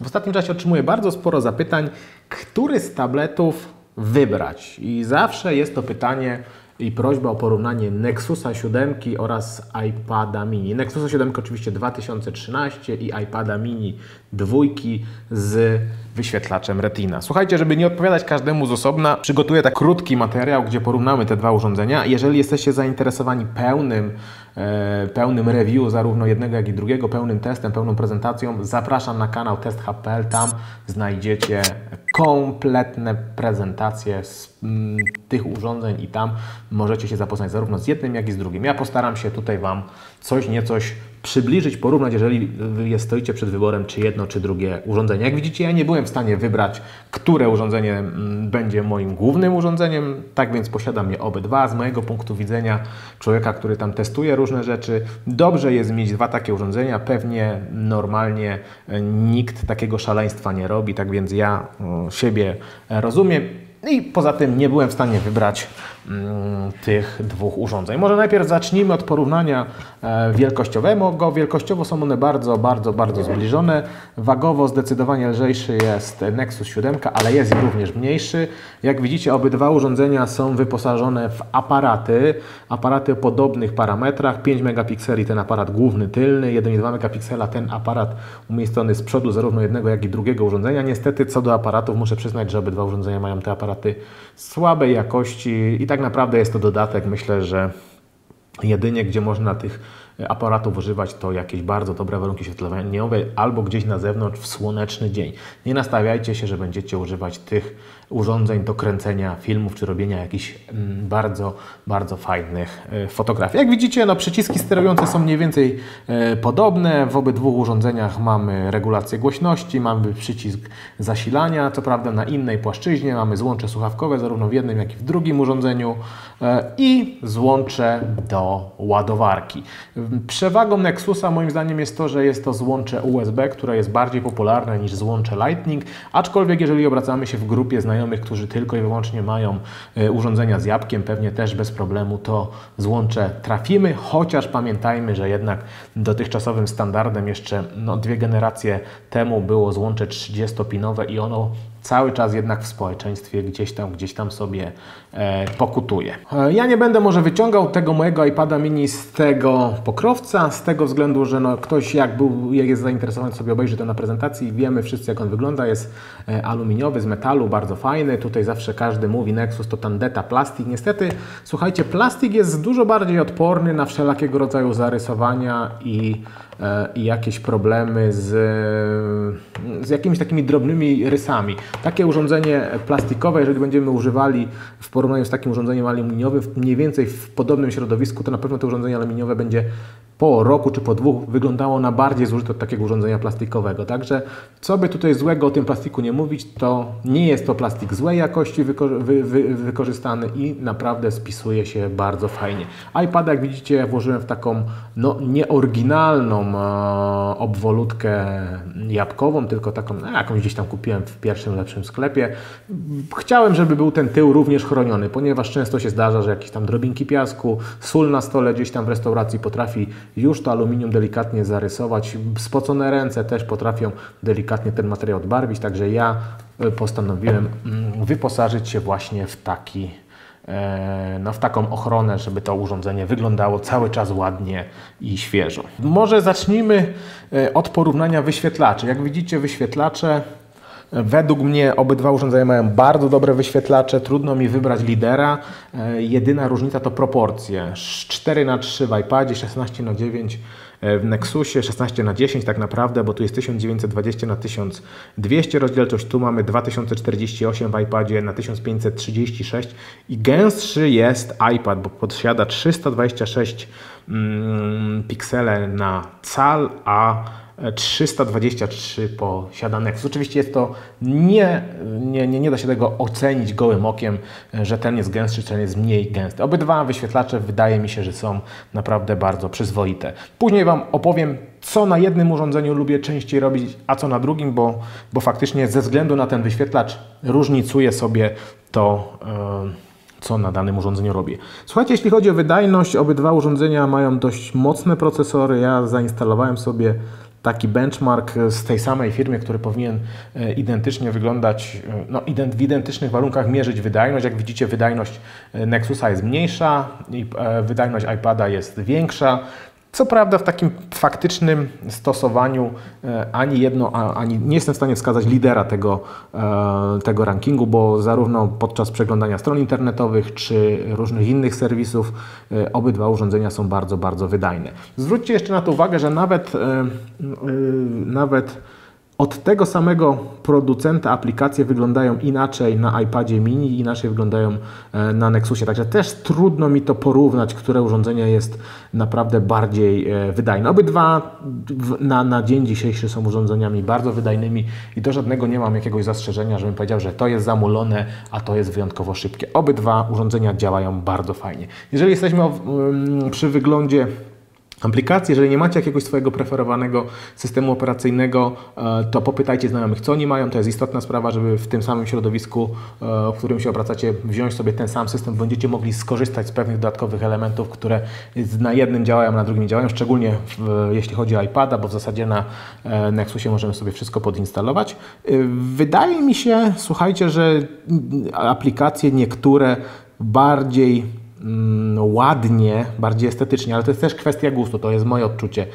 W ostatnim czasie otrzymuję bardzo sporo zapytań, który z tabletów wybrać. I zawsze jest to pytanie i prośba o porównanie Nexusa 7 oraz iPada mini. Nexusa 7 oczywiście 2013 i iPada mini dwójki z wyświetlaczem Retina. Słuchajcie, żeby nie odpowiadać każdemu z osobna, przygotuję tak krótki materiał, gdzie porównamy te dwa urządzenia. Jeżeli jesteście zainteresowani pełnym, pełnym review zarówno jednego, jak i drugiego, pełnym testem, pełną prezentacją, zapraszam na kanał test.pl. Tam znajdziecie kompletne prezentacje z mm, tych urządzeń i tam możecie się zapoznać zarówno z jednym, jak i z drugim. Ja postaram się tutaj Wam coś, niecoś przybliżyć, porównać, jeżeli wy stoicie przed wyborem, czy jedno, czy drugie urządzenie. Jak widzicie, ja nie byłem w stanie wybrać, które urządzenie mm, będzie moim głównym urządzeniem, tak więc posiadam je obydwa. Z mojego punktu widzenia człowieka, który tam testuje różne rzeczy, dobrze jest mieć dwa takie urządzenia. Pewnie normalnie e, nikt takiego szaleństwa nie robi, tak więc ja siebie rozumiem. I poza tym nie byłem w stanie wybrać tych dwóch urządzeń. Może najpierw zacznijmy od porównania e, wielkościowego. Wielkościowo są one bardzo, bardzo, bardzo zbliżone. Wagowo zdecydowanie lżejszy jest Nexus 7, ale jest również mniejszy. Jak widzicie, obydwa urządzenia są wyposażone w aparaty. Aparaty o podobnych parametrach. 5 megapikseli ten aparat główny, tylny, 1,2 megapiksela ten aparat umiejscowy z przodu zarówno jednego, jak i drugiego urządzenia. Niestety co do aparatów muszę przyznać, że obydwa urządzenia mają te aparaty słabej jakości i tak naprawdę jest to dodatek. Myślę, że jedynie gdzie można tych aparatów używać, to jakieś bardzo dobre warunki świetleniowe albo gdzieś na zewnątrz w słoneczny dzień. Nie nastawiajcie się, że będziecie używać tych urządzeń do kręcenia filmów czy robienia jakichś mm, bardzo, bardzo fajnych e, fotografii. Jak widzicie, no, przyciski sterujące są mniej więcej e, podobne. W obydwu urządzeniach mamy regulację głośności, mamy przycisk zasilania, co prawda na innej płaszczyźnie, mamy złącze słuchawkowe zarówno w jednym, jak i w drugim urządzeniu e, i złącze do ładowarki. Przewagą Nexusa moim zdaniem jest to, że jest to złącze USB, które jest bardziej popularne niż złącze Lightning, aczkolwiek jeżeli obracamy się w grupie znajomych, którzy tylko i wyłącznie mają e, urządzenia z jabłkiem, pewnie też bez problemu to złącze trafimy, chociaż pamiętajmy, że jednak dotychczasowym standardem jeszcze no, dwie generacje temu było złącze 30-pinowe i ono cały czas jednak w społeczeństwie gdzieś tam, gdzieś tam sobie e, pokutuje. E, ja nie będę może wyciągał tego mojego iPada mini z tego pokrowca, z tego względu, że no, ktoś jak, był, jak jest zainteresowany sobie obejrzy to na prezentacji, wiemy wszyscy jak on wygląda, jest e, aluminiowy, z metalu, bardzo fajny, tutaj zawsze każdy mówi Nexus to tandeta, plastik, niestety słuchajcie, plastik jest dużo bardziej odporny na wszelakiego rodzaju zarysowania i E, i jakieś problemy z, z jakimiś takimi drobnymi rysami. Takie urządzenie plastikowe, jeżeli będziemy używali w porównaniu z takim urządzeniem aluminiowym, mniej więcej w podobnym środowisku, to na pewno to urządzenie aluminiowe będzie po roku czy po dwóch wyglądało na bardziej zużyte od takiego urządzenia plastikowego. Także co by tutaj złego o tym plastiku nie mówić, to nie jest to plastik złej jakości wyko wy wy wykorzystany i naprawdę spisuje się bardzo fajnie. iPad jak widzicie włożyłem w taką no, nieoryginalną e, obwolutkę jabłkową, tylko taką, no, jakąś gdzieś tam kupiłem w pierwszym lepszym sklepie. Chciałem, żeby był ten tył również chroniony, ponieważ często się zdarza, że jakieś tam drobinki piasku, sól na stole gdzieś tam w restauracji potrafi już to aluminium delikatnie zarysować. Spocone ręce też potrafią delikatnie ten materiał odbarwić, także ja e, postanowiłem mm, wyposażyć się właśnie w taki e, no, w taką ochronę, żeby to urządzenie wyglądało cały czas ładnie i świeżo. Może zacznijmy e, od porównania wyświetlaczy. Jak widzicie, wyświetlacze Według mnie obydwa urządzenia mają bardzo dobre wyświetlacze, trudno mi wybrać lidera. E, jedyna różnica to proporcje. 4 na 3 w iPadzie, 16 na 9 e, w Nexusie, 16 na 10 tak naprawdę, bo tu jest 1920 na 1200 rozdzielczość, tu mamy 2048 w iPadzie na 1536 i gęstszy jest iPad, bo posiada 326 mm, piksele na cal, a 323 posiada Nexus. Oczywiście jest to nie, nie, nie, nie da się tego ocenić gołym okiem, że ten jest gęstszy, czy ten jest mniej gęsty. Obydwa wyświetlacze wydaje mi się, że są naprawdę bardzo przyzwoite. Później Wam opowiem, co na jednym urządzeniu lubię częściej robić, a co na drugim, bo, bo faktycznie ze względu na ten wyświetlacz różnicuje sobie to. Yy, co na danym urządzeniu robię. Słuchajcie, jeśli chodzi o wydajność, obydwa urządzenia mają dość mocne procesory. Ja zainstalowałem sobie taki benchmark z tej samej firmy, który powinien e, identycznie wyglądać, e, no, w identycznych warunkach mierzyć wydajność. Jak widzicie, wydajność e, Nexusa jest mniejsza i wydajność iPada jest większa. Co prawda w takim faktycznym stosowaniu e, ani jedno, ani nie jestem w stanie wskazać lidera tego, e, tego rankingu, bo zarówno podczas przeglądania stron internetowych czy różnych innych serwisów e, obydwa urządzenia są bardzo, bardzo wydajne. Zwróćcie jeszcze na to uwagę, że nawet, nawet od tego samego producenta aplikacje wyglądają inaczej na iPadzie mini, inaczej wyglądają e, na Nexusie. Także też trudno mi to porównać, które urządzenie jest naprawdę bardziej e, wydajne. Obydwa na, na dzień dzisiejszy są urządzeniami bardzo wydajnymi i do żadnego nie mam jakiegoś zastrzeżenia, żebym powiedział, że to jest zamulone, a to jest wyjątkowo szybkie. Obydwa urządzenia działają bardzo fajnie. Jeżeli jesteśmy przy wyglądzie aplikacji. Jeżeli nie macie jakiegoś swojego preferowanego systemu operacyjnego, e, to popytajcie znajomych, co oni mają. To jest istotna sprawa, żeby w tym samym środowisku, e, w którym się obracacie, wziąć sobie ten sam system. Będziecie mogli skorzystać z pewnych dodatkowych elementów, które na jednym działają, na drugim działają, szczególnie jeśli chodzi o iPada, bo w zasadzie na e, Nexusie możemy sobie wszystko podinstalować. Wydaje mi się, słuchajcie, że aplikacje niektóre bardziej Mm, ładnie, bardziej estetycznie, ale to jest też kwestia gustu, to jest moje odczucie.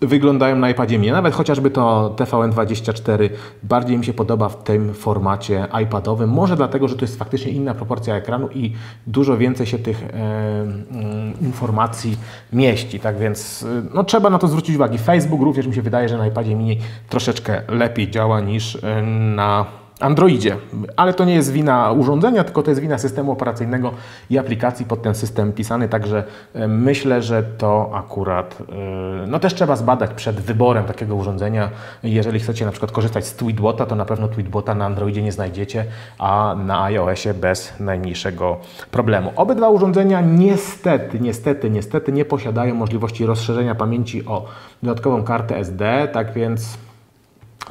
Wyglądają na iPadzie mini, nawet chociażby to TVN24 bardziej mi się podoba w tym formacie iPadowym. Może dlatego, że to jest faktycznie inna proporcja ekranu i dużo więcej się tych e, mm, informacji mieści. Tak więc e, no, trzeba na to zwrócić uwagę. Facebook również mi się wydaje, że na iPadzie mini troszeczkę lepiej działa niż e, na Androidzie. Ale to nie jest wina urządzenia, tylko to jest wina systemu operacyjnego i aplikacji pod ten system pisany, także e, myślę, że to akurat e, no też trzeba zbadać przed wyborem takiego urządzenia. Jeżeli chcecie na przykład korzystać z Tweetbota, to na pewno Tweetbota na Androidzie nie znajdziecie, a na iOSie bez najmniejszego problemu. Obydwa urządzenia niestety, niestety, niestety nie posiadają możliwości rozszerzenia pamięci o dodatkową kartę SD, tak więc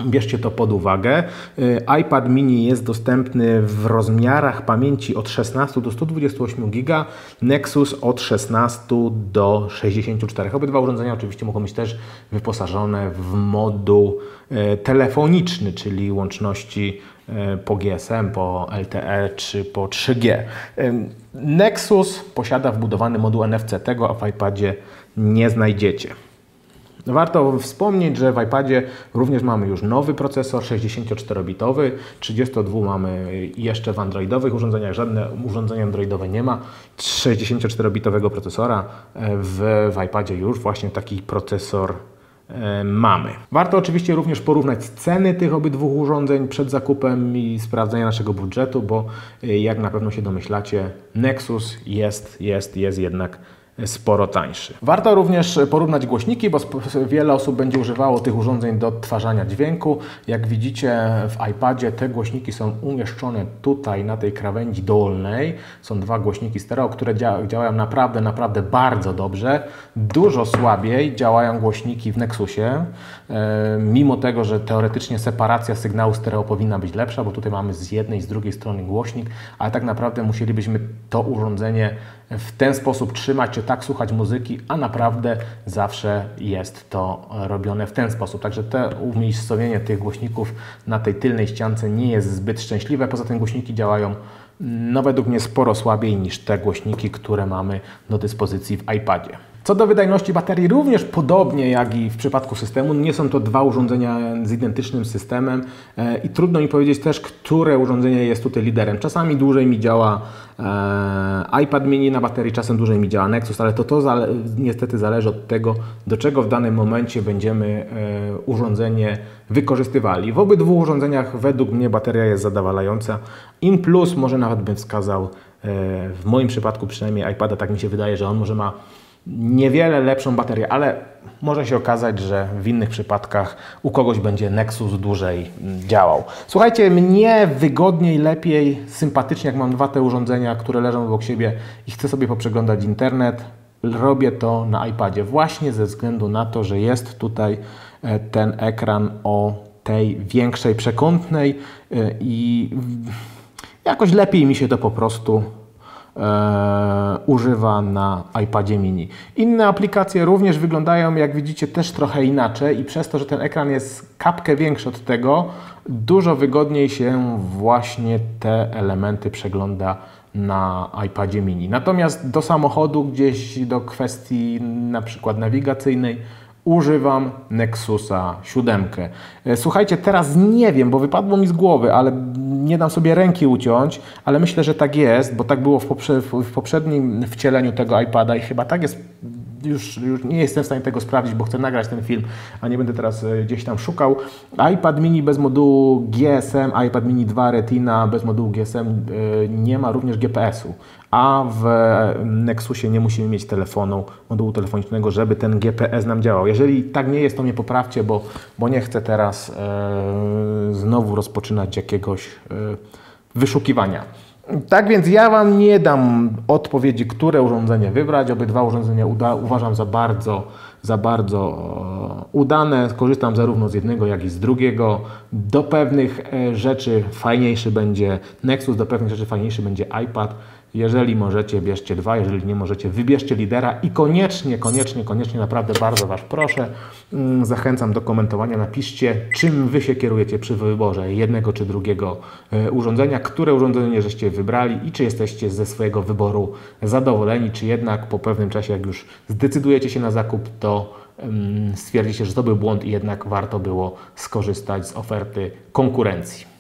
Bierzcie to pod uwagę. Y, iPad mini jest dostępny w rozmiarach pamięci od 16 do 128 GB, Nexus od 16 do 64. Obydwa urządzenia oczywiście mogą być też wyposażone w moduł y, telefoniczny, czyli łączności y, po GSM, po LTE czy po 3G. Nexus posiada wbudowany moduł NFC, tego w iPadzie nie znajdziecie. Warto wspomnieć, że w iPadzie również mamy już nowy procesor 64-bitowy, 32 mamy jeszcze w androidowych urządzeniach, żadne urządzenie androidowe nie ma 64-bitowego procesora. W, w iPadzie już właśnie taki procesor e, mamy. Warto oczywiście również porównać ceny tych obydwu urządzeń przed zakupem i sprawdzenia naszego budżetu, bo e, jak na pewno się domyślacie, Nexus jest, jest, jest jednak sporo tańszy. Warto również porównać głośniki, bo wiele osób będzie używało tych urządzeń do odtwarzania dźwięku. Jak widzicie w iPadzie te głośniki są umieszczone tutaj na tej krawędzi dolnej. Są dwa głośniki stereo, które działają naprawdę, naprawdę bardzo dobrze. Dużo słabiej działają głośniki w Nexusie, e, mimo tego, że teoretycznie separacja sygnału stereo powinna być lepsza, bo tutaj mamy z jednej i z drugiej strony głośnik, ale tak naprawdę musielibyśmy to urządzenie w ten sposób trzymać, czy tak słuchać muzyki, a naprawdę zawsze jest to robione w ten sposób. Także te umiejscowienie tych głośników na tej tylnej ściance nie jest zbyt szczęśliwe. Poza tym głośniki działają no według mnie sporo słabiej niż te głośniki, które mamy do dyspozycji w iPadzie. Co do wydajności baterii, również podobnie jak i w przypadku systemu, nie są to dwa urządzenia z identycznym systemem e, i trudno mi powiedzieć też, które urządzenie jest tutaj liderem. Czasami dłużej mi działa e, iPad mini na baterii, czasem dłużej mi działa Nexus, ale to, to zale niestety zależy od tego, do czego w danym momencie będziemy e, urządzenie wykorzystywali. W obydwu urządzeniach według mnie bateria jest zadowalająca. In plus może nawet bym wskazał, w moim przypadku przynajmniej iPada tak mi się wydaje, że on może ma niewiele lepszą baterię, ale może się okazać, że w innych przypadkach u kogoś będzie Nexus dłużej działał. Słuchajcie, mnie wygodniej, lepiej, sympatycznie, jak mam dwa te urządzenia, które leżą obok siebie i chcę sobie poprzeglądać internet, robię to na iPadzie właśnie ze względu na to, że jest tutaj e, ten ekran o tej większej przekątnej e, i jakoś lepiej mi się to po prostu e, używa na iPadzie mini. Inne aplikacje również wyglądają, jak widzicie, też trochę inaczej i przez to, że ten ekran jest kapkę większy od tego, dużo wygodniej się właśnie te elementy przegląda na iPadzie mini. Natomiast do samochodu, gdzieś do kwestii na przykład nawigacyjnej, używam Nexusa 7. E, Słuchajcie, teraz nie wiem, bo wypadło mi z głowy, ale nie dam sobie ręki uciąć, ale myślę, że tak jest, bo tak było w, w poprzednim wcieleniu tego iPada i chyba tak jest już, już nie jestem w stanie tego sprawdzić, bo chcę nagrać ten film, a nie będę teraz e, gdzieś tam szukał. iPad mini bez modułu GSM, iPad mini 2 Retina bez modułu GSM e, nie ma również GPS-u, a w Nexusie nie musimy mieć telefonu, modułu telefonicznego, żeby ten GPS nam działał. Jeżeli tak nie jest, to mnie poprawcie, bo, bo nie chcę teraz e, znowu rozpoczynać jakiegoś e, wyszukiwania. Tak więc ja Wam nie dam odpowiedzi, które urządzenie wybrać. Obydwa urządzenia uda, uważam za bardzo, za bardzo e, udane. Korzystam zarówno z jednego, jak i z drugiego. Do pewnych e, rzeczy fajniejszy będzie Nexus, do pewnych rzeczy fajniejszy będzie iPad. Jeżeli możecie, bierzcie dwa, jeżeli nie możecie, wybierzcie lidera i koniecznie, koniecznie, koniecznie, naprawdę bardzo Was proszę, mm, zachęcam do komentowania, napiszcie, czym Wy się kierujecie przy wyborze jednego czy drugiego e, urządzenia, które urządzenie żeście wybrali i czy jesteście ze swojego wyboru zadowoleni, czy jednak po pewnym czasie, jak już zdecydujecie się na zakup, to mm, stwierdzicie, że to był błąd i jednak warto było skorzystać z oferty konkurencji.